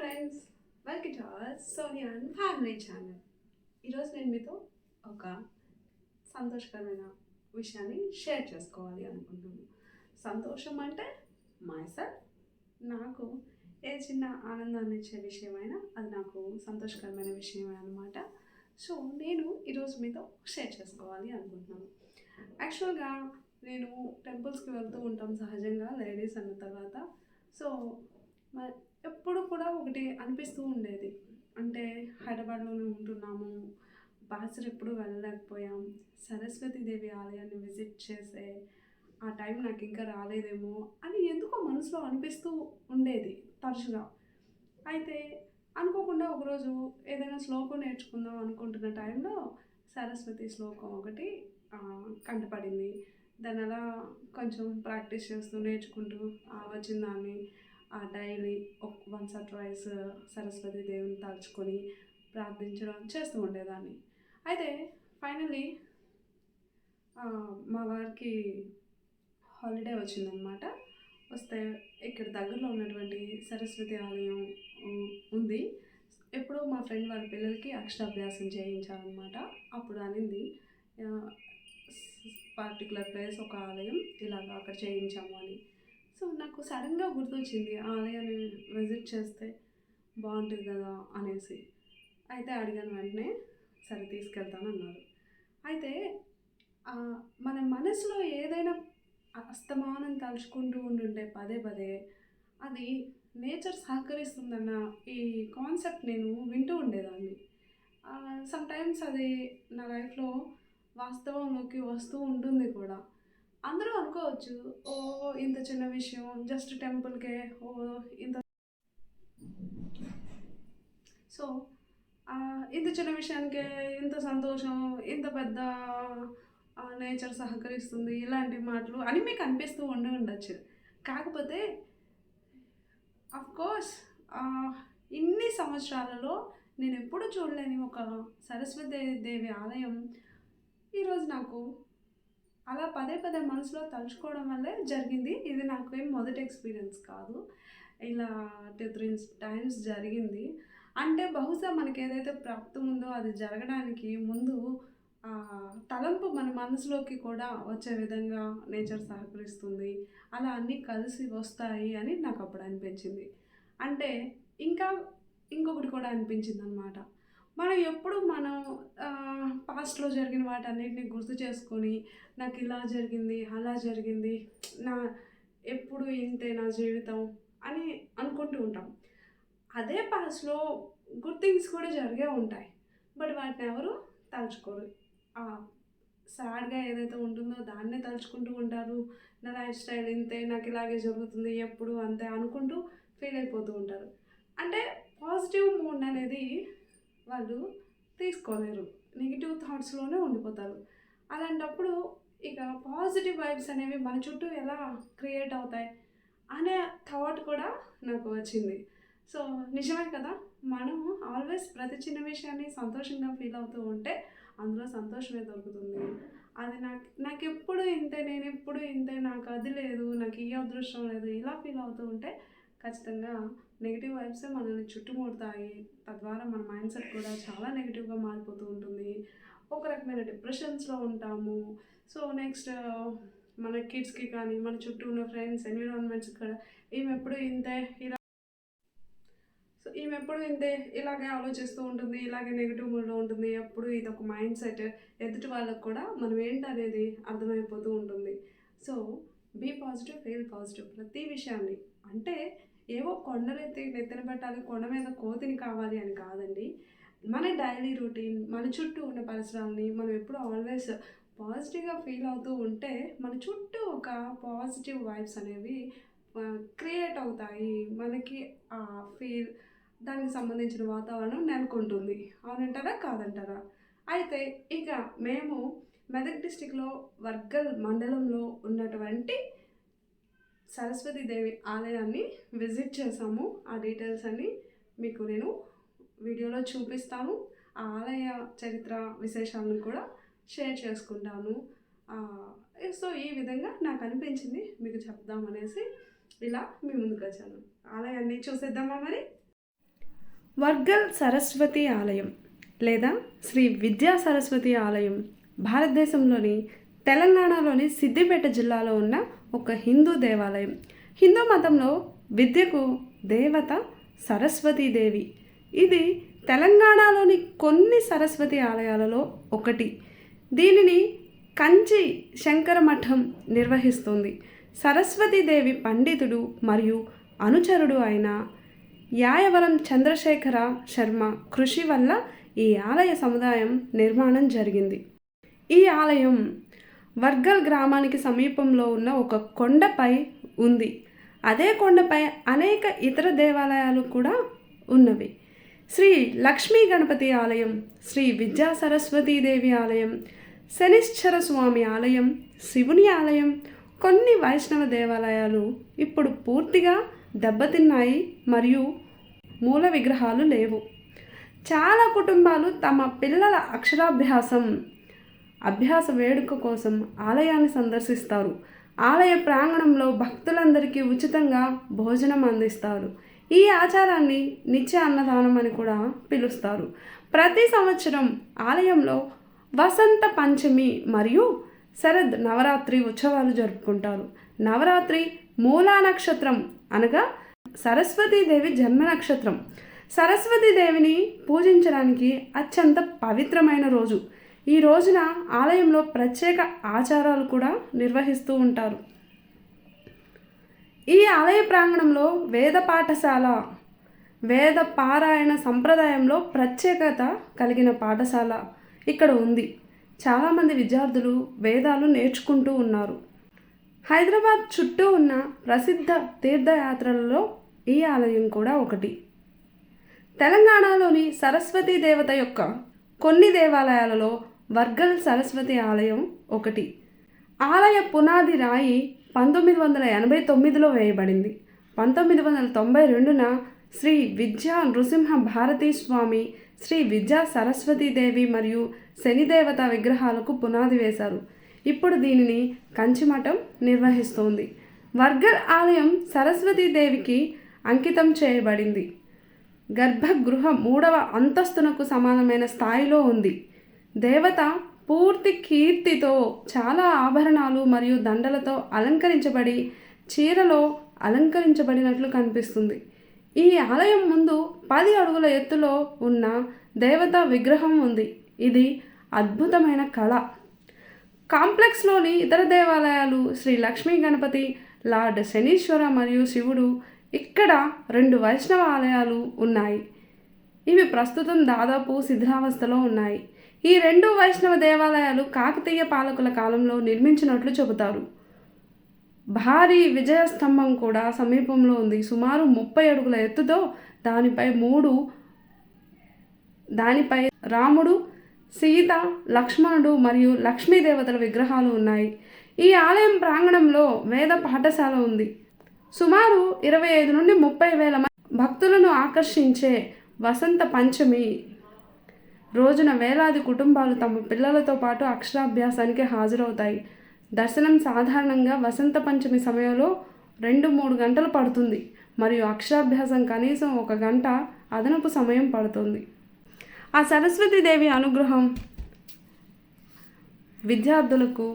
Friends welcome to our and family channel ఈరోజు నేను మీతో ఒక సంతోషకరమైన విషయాన్ని షేర్ చేసుకోవాలి అనుకుంటున్నాను. సంతోషం అంటే మైసెల్ఫ్ నాకు ఏ చిన్న ఆనందాన్ని ఇచ్చే విషయమైనా అది నాకు సంతోషకరమైన విషయమే అనమాట సో నేను ఈరోజు మీతో షేర్ చేసుకోవాలి అనుకుంటున్నాను. యాక్చువల్గా నేను టెంపుల్స్కి వెళ్తూ ఉంటాం సహజంగా లేడీస్ అన్న తర్వాత. సో మ- ఎప్పుడు కూడా ఒకటి అనిపిస్తూ ఉండేది. అంటే హైదరాబాద్లోనే ఉంటున్నాము. బాసర్ ఎప్పుడు వెళ్ళలేకపోయాం. సరస్వతి దేవి ఆలయాన్ని విజిట్ చేసే ఆ టైం నాకు ఇంకా రాలేదేమో అని ఎందుకో మనసులో అనిపిస్తూ ఉండేది తరచుగా. అయితే అనుకోకుండా ఒకరోజు ఏదైనా శ్లోకం నేర్చుకుందాం అనుకుంటున్న టైంలో సరస్వతి శ్లోకం ఒకటి కంటపడింది. దాని అలా కొంచెం ప్రాక్టీస్ చేస్తూ నేర్చుకుంటూ ఆ వచ్చిన దాన్ని daily once or twice Saraswati దేవుని తలుచుకొని ప్రార్థించడం చేస్తూ ఉండేదాన్ని. అయితే ఫైనలీ మా వారికి హాలిడే వచ్చిందనమాట వస్తే ఇక్కడ దగ్గరలో ఉన్నటువంటి సరస్వతి ఆలయం ఉంది. ఎప్పుడో మా ఫ్రెండ్ వాళ్ళ పిల్లలకి అక్షరాభ్యాసం చేయించాలన్నమాట. అప్పుడు అనింది పర్టికులర్ ప్లేస్ ఒక ఆలయం ఇలాగ అక్కడ చేయించాము అని. సో నాకు సడన్గా గుర్తొచ్చింది ఆ ఆలయాన్ని విజిట్ చేస్తే బాగుంటుంది కదా అనేసి. అయితే అడిగాను వెంటనే సరే తీసుకెళ్తాను అన్నారు. అయితే మన మనసులో ఏదైనా అస్తమానం తలుచుకుంటూ ఉండుంటే పదే పదే అది నేచర్ సహకరిస్తుందన్న ఈ కాన్సెప్ట్ నేను వింటూ ఉండేదాన్ని. సమ్ టైమ్స్ అది నా లైఫ్లో వాస్తవంలోకి వస్తూ ఉంటుంది కూడా. అందరూ అనుకోవచ్చు ఓ ఇంత చిన్న విషయం జస్ట్ టెంపుల్కే ఓ ఇంత సో ఇంత చిన్న విషయానికే ఇంత సంతోషం ఇంత పెద్ద నేచర్ సహకరిస్తుంది ఇలాంటి మాటలు అని మీకు అనిపిస్తూ ఉండి ఉండొచ్చు. కాకపోతే కోర్స్ ఇన్ని సంవత్సరాలలో నేను ఎప్పుడూ చూడలేని ఒక సరస్వతి దేవి ఆలయం ఈరోజు నాకు అలా పదే పదే మనసులో తలుచుకోవడం వల్లే జరిగింది. ఇది నాకు ఏం మొదటి ఎక్స్పీరియన్స్ కాదు. ఇలా టూ త్రీ టైమ్స్ జరిగింది. అంటే బహుశా మనకి ఏదైతే ప్రాప్తం ఉందో అది జరగడానికి ముందు తలంపు మన మనసులోకి కూడా వచ్చే విధంగా నేచర్ సహకరిస్తుంది. అలా అన్నీ కలిసి వస్తాయి అని నాకు అప్పుడు అనిపించింది. అంటే ఇంకా ఇంకొకటి కూడా అనిపించింది అనమాట మనం ఎప్పుడు మనం పాస్ట్లో జరిగిన వాటన్నిటిని గుర్తు చేసుకొని నాకు ఇలా జరిగింది అలా జరిగింది నా ఎప్పుడు ఇంతే నా జీవితం అని అనుకుంటూ ఉంటాం. అదే పాస్ట్లో గుడ్ థింగ్స్ కూడా జరిగే ఉంటాయి. బట్ వాటిని ఎవరు తలుచుకోరు. సాడ్గా ఏదైతే ఉంటుందో దాన్నే తలుచుకుంటూ ఉంటారు. నా లైఫ్ స్టైల్ ఇంతే నాకు ఇలాగే జరుగుతుంది ఎప్పుడు అంతే అనుకుంటూ ఫీల్ అయిపోతూ ఉంటారు. అంటే పాజిటివ్ మూడ్ అనేది వాళ్ళు తీసుకోలేరు. నెగిటివ్ థాట్స్లోనే ఉండిపోతారు. అలాంటప్పుడు ఇక పాజిటివ్ వైబ్స్ అనేవి మన చుట్టూ ఎలా క్రియేట్ అవుతాయి అనే థాట్ కూడా నాకు వచ్చింది. సో నిజమే కదా? మనం ఆల్వేస్ ప్రతి చిన్న విషయాన్ని సంతోషంగా ఫీల్ అవుతూ ఉంటే అందులో సంతోషమే దొరుకుతుంది. అది నాకు నాకు ఎప్పుడు ఇంతే నేను ఎప్పుడు ఇంతే నాకు అది లేదు నాకు ఈ అదృష్టం లేదు ఇలా ఫీల్ అవుతూ ఉంటే ఖచ్చితంగా నెగిటివ్ వైబ్స్ మనల్ని చుట్టుముడతాయి. తద్వారా మన మైండ్ సెట్ కూడా చాలా నెగిటివ్గా మారిపోతూ ఉంటుంది. ఒక రకమైన డిప్రెషన్స్లో ఉంటాము. సో నెక్స్ట్ మన కిడ్స్కి కానీ మన చుట్టూ ఉన్న ఫ్రెండ్స్ ఎన్విరాన్మెంట్స్ కూడా ఈమె ఎప్పుడు ఇంతే ఇలా సో ఈమె ఎప్పుడు ఇంతే ఇలాగే ఆలోచిస్తూ ఉంటుంది ఇలాగే నెగిటివ్ మూడ్లో ఉంటుంది. ఎప్పుడు ఇది ఒక మైండ్ సెట్ ఎదుటి వాళ్ళకు కూడా మనం ఏంటనేది అర్థమైపోతూ ఉంటుంది. So be positive feel positive ప్రతి విషయాన్ని. అంటే ఏవో కొండలెత్తి నెత్తిన పెట్టాలి కొండ మీద కోతిని కావాలి అని కాదండి. మన డైలీ రొటీన్ మన చుట్టూ ఉన్న పరిసరాలని మనం ఎప్పుడు ఆల్వేస్ పాజిటివ్గా ఫీల్ అవుతూ ఉంటే మన చుట్టూ ఒక పాజిటివ్ వైబ్స్ అనేవి క్రియేట్ అవుతాయి. మనకి ఆ ఫీల్ దానికి సంబంధించిన వాతావరణం నెలకొంటుంది. అవునంటారా? కాదంటారా? అయితే ఇక మేము మెదక్ డిస్టిక్లో వర్గల్ మండలంలో ఉన్నటువంటి సరస్వతి దేవి ఆలయాన్ని విజిట్ చేసాము ఆ డీటెయిల్స్ అన్ని మీకు నేను వీడియోలో చూపిస్తాను. ఆ ఆలయ చరిత్ర విశేషాలను కూడా షేర్ చేసుకుంటాను. సో ఈ విధంగా నాకు అనిపించింది. మీకు చెప్దామనేసి ఇలా మీ ముందుకు వచ్చాను. ఆలయాన్ని చూసేద్దామా మరి? వర్గల్ సరస్వతి ఆలయం లేదా శ్రీ విద్యా సరస్వతి ఆలయం భారతదేశంలోని తెలంగాణలోని సిద్దిపేట జిల్లాలో ఉన్న ఒక హిందూ దేవాలయం. హిందూ మతంలో విద్యకు దేవత సరస్వతీదేవి ఇది తెలంగాణలోని కొన్ని సరస్వతి ఆలయాలలో ఒకటి. దీనిని కంచి శంకర మఠం నిర్వహిస్తుంది. సరస్వతీదేవి పండితుడు మరియు అనుచరుడు అయిన యాయవరం చంద్రశేఖర శర్మ కృషి వల్ల ఈ ఆలయ సముదాయం నిర్మాణం జరిగింది. ఈ ఆలయం వర్గల్ గ్రామానికి సమీపంలో ఉన్న ఒక కొండపై ఉంది. అదే కొండపై అనేక ఇతర దేవాలయాలు కూడా ఉన్నవి. శ్రీ లక్ష్మీ గణపతి ఆలయం శ్రీ విద్యా సరస్వతీదేవి ఆలయం శనిశ్చర స్వామి ఆలయం శివుని ఆలయం కొన్ని వైష్ణవ దేవాలయాలు ఇప్పుడు పూర్తిగా దెబ్బతిన్నాయి మరియు మూల విగ్రహాలు లేవు. చాలా కుటుంబాలు తమ పిల్లల అక్షరాభ్యాసం అభ్యాస వేడుక కోసం ఆలయాన్ని సందర్శిస్తారు. ఆలయ ప్రాంగణంలో భక్తులందరికీ ఉచితంగా భోజనం అందిస్తారు. ఈ ఆచారాన్ని నిత్య అన్నదానం అని కూడా పిలుస్తారు. ప్రతి సంవత్సరం ఆలయంలో వసంత పంచమి మరియు శరద్ నవరాత్రి ఉత్సవాలు జరుపుకుంటారు. నవరాత్రి మూలా నక్షత్రం అనగా సరస్వతీదేవి జన్మ నక్షత్రం. సరస్వతీదేవిని పూజించడానికి అత్యంత పవిత్రమైన రోజు. ఈ రోజున ఆలయంలో ప్రత్యేక ఆచారాలు కూడా నిర్వహిస్తూ ఉంటారు. ఈ ఆలయ ప్రాంగణంలో వేద పాఠశాల వేద పారాయణ సంప్రదాయంలో ప్రత్యేకత కలిగిన పాఠశాల ఇక్కడ ఉంది. చాలామంది విద్యార్థులు వేదాలు నేర్చుకుంటూ ఉన్నారు. హైదరాబాద్ చుట్టూ ఉన్న ప్రసిద్ధ తీర్థయాత్రలలో ఈ ఆలయం కూడా ఒకటి. తెలంగాణలోని సరస్వతీ దేవత యొక్క కొన్ని దేవాలయాలలో వర్గల్ సరస్వతి ఆలయం ఒకటి. ఆలయ పునాది రాయి పంతొమ్మిది వందల ఎనభై తొమ్మిదిలో వేయబడింది. పంతొమ్మిది వందల తొంభై రెండున శ్రీ విద్యా నృసింహ భారతీ స్వామి శ్రీ విద్యా సరస్వతీదేవి మరియు శనిదేవత విగ్రహాలకు పునాది వేశారు. ఇప్పుడు దీనిని కంచిమఠం నిర్వహిస్తోంది. వర్గల్ ఆలయం సరస్వతీదేవికి అంకితం చేయబడింది. గర్భగృహ మూడవ అంతస్తునకు సమానమైన స్థాయిలో ఉంది. దేవత పూర్తి కీర్తితో చాలా ఆభరణాలు మరియు దండలతో అలంకరించబడి చీరలో అలంకరించబడినట్లు కనిపిస్తుంది. ఈ ఆలయం ముందు పది అడుగుల ఎత్తులో ఉన్న దేవత విగ్రహం ఉంది. ఇది అద్భుతమైన కళ. కాంప్లెక్స్లోని ఇతర దేవాలయాలు శ్రీ లక్ష్మీ గణపతి లార్డ్ శనీశ్వర మరియు శివుడు ఇక్కడ రెండు వైష్ణవ ఆలయాలు ఉన్నాయి. ఇవి ప్రస్తుతం దాదాపు శిథిలావస్థలో ఉన్నాయి. ఈ రెండు వైష్ణవ దేవాలయాలు కాకతీయ పాలకుల కాలంలో నిర్మించినట్లు చెబుతారు. భారీ విజయస్తంభం కూడా సమీపంలో ఉంది. సుమారు ముప్పై అడుగుల ఎత్తుతో దానిపై మూడు దానిపై రాముడు సీత లక్ష్మణుడు మరియు లక్ష్మీదేవతల విగ్రహాలు ఉన్నాయి. ఈ ఆలయం ప్రాంగణంలో వేద పాఠశాల ఉంది. సుమారు ఇరవై ఐదు నుండి ముప్పై వేల భక్తులను ఆకర్షించే వసంత పంచమి రోజున వేలాది కుటుంబాలు తమ పిల్లలతో పాటు అక్షరాభ్యాసానికి హాజరవుతాయి. దర్శనం సాధారణంగా వసంత పంచమి సమయంలో రెండు మూడు గంటలు పడుతుంది. మరియు అక్షరాభ్యాసం కనీసం ఒక గంట అదనపు సమయం పడుతుంది. ఆ సరస్వతీదేవి అనుగ్రహం విద్యార్థులకు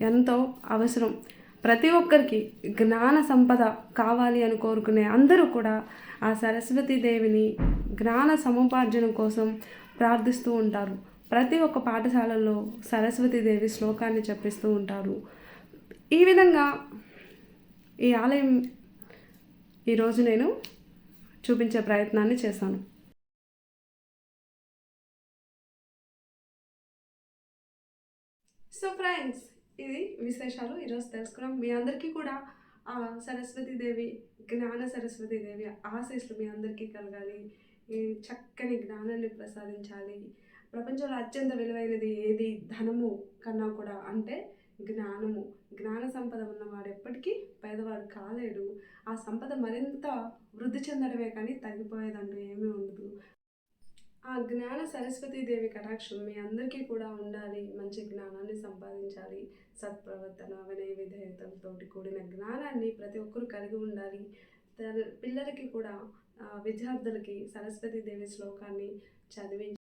ఎంతో అవసరం. ప్రతి ఒక్కరికి జ్ఞాన సంపద కావాలి అని కోరుకునే అందరూ కూడా ఆ సరస్వతీదేవిని జ్ఞాన సముపార్జన కోసం ప్రార్థిస్తూ ఉంటారు. ప్రతి ఒక్క పాఠశాలల్లో సరస్వతీదేవి శ్లోకాన్ని చెప్పిస్తూ ఉంటారు. ఈ విధంగా ఈ ఆలయం ఈరోజు నేను చూపించే ప్రయత్నాన్ని చేశాను. సో ఫ్రెండ్స్ ఇది విశేషాలు. ఈరోజు తెలుసుకున్నాం. మీ అందరికీ కూడా ఆ సరస్వతీదేవి జ్ఞాన సరస్వతీదేవి ఆశీస్సులు మీ అందరికీ కలగాలి. చక్కని జ్ఞానాన్ని ప్రసాదించాలి. ప్రపంచంలో అత్యంత విలువైనది ఏది? ధనము కన్నా కూడా అంటే జ్ఞానము. జ్ఞాన సంపద ఉన్నవాడు ఎప్పటికీ పేదవాడు కాలేడు. ఆ సంపద మరింత వృద్ధి చెందడమే కానీ తగ్గిపోయేదంటూ ఏమీ ఉండదు. ఆ జ్ఞాన సరస్వతీదేవి కటాక్షం మీ అందరికీ కూడా ఉండాలి. మంచి జ్ఞానాన్ని సంపాదించాలి. సత్ప్రవర్తన వినయ విధేయతలతోటి కూడిన జ్ఞానాన్ని ప్రతి ఒక్కరూ కలిగి ఉండాలి. పిల్లలకి కూడా విద్యార్థులకి సరస్వతి దేవి శ్లోకాన్ని చదివించి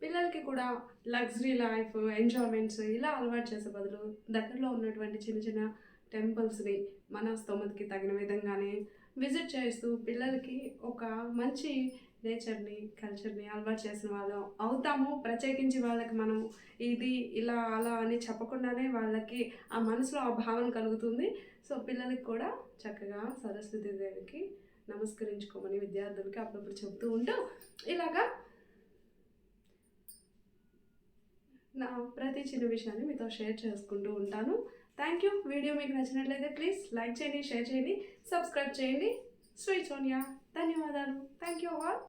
పిల్లలకి కూడా లగ్జరీ లైఫ్ ఎంజాయ్మెంట్స్ ఇలా అలవాటు చేసే బదులు దగ్గరలో ఉన్నటువంటి చిన్న చిన్న టెంపుల్స్ని మన స్తోమతకి తగిన విధంగానే విజిట్ చేస్తూ పిల్లలకి ఒక మంచి నేచర్ని కల్చర్ని అలవాటు చేసిన వాళ్ళం. అవుతాము. ప్రత్యేకించి వాళ్ళకి మనం ఇది ఇలా అలా అని చెప్పకుండానే వాళ్ళకి ఆ మనసులో ఆ భావన కలుగుతుంది. సో పిల్లలకి కూడా చక్కగా సరస్వతి దేవికి నమస్కరించుకోమని విద్యార్థులకి అప్పుడప్పుడు చెప్తూ ఉంటూ ఇలాగా నా ప్రతి చిన్న విషయాన్ని మీతో షేర్ చేసుకుంటూ ఉంటాను. థ్యాంక్ యూ వీడియో మీకు నచ్చినట్లయితే ప్లీజ్ లైక్ చేయండి షేర్ చేయండి సబ్స్క్రైబ్ చేయండి. స్వీట్ సోనియా. ధన్యవాదాలు. Thank you all.